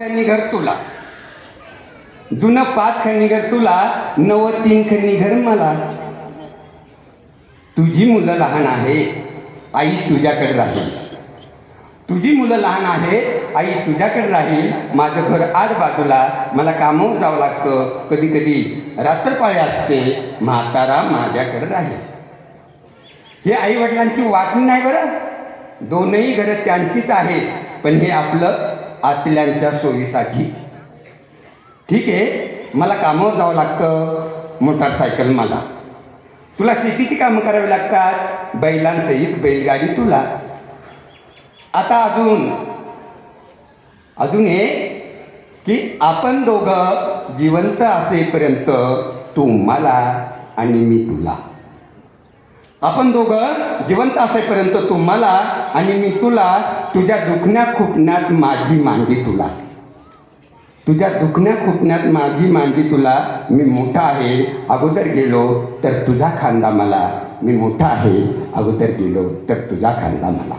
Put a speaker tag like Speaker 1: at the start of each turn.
Speaker 1: खन्नी घर तुला. जुनं पाच खन्नी घर तुला नव तीन खन्नी घर मला. तुझी मुलं लहान आहे आई तुझ्याकडे राहील. तुझी मुलं लहान आहे आई तुझ्याकडे राहील. माझं घर आठ बाजूला मला कामावर जावं लागतं. कधी कधी रात्रपाळी असते म्हातारा माझ्याकडे राहील. हे आई वडिलांची वाटणी नाही बरं? दोनही घरं त्यांचीच आहेत पण हे आपलं आतल्यांच्या सोयीसाठी. ठीक आहे? मला कामावर जावं लागतं मोटारसायकल मला. तुला शेतीची कामं करावी लागतात बैलांसहित बैलगाडी तुला. आता अजून अजून हे की आपण दोघं जिवंत असेपर्यंत तू मला आणि मी तुला. आपण दोघं जिवंत असेपर्यंत तू मला आणि मी तुला तुझ्या दुखण्या खुपण्यात माझी मांडी तुला. तुझ्या दुखण्या खुपण्यात माझी मांडी तुला. मी मोठा आहे अगोदर गेलो तर तुझा खांदा मला. मी मोठा आहे अगोदर गेलो तर तुझा खांदा मला.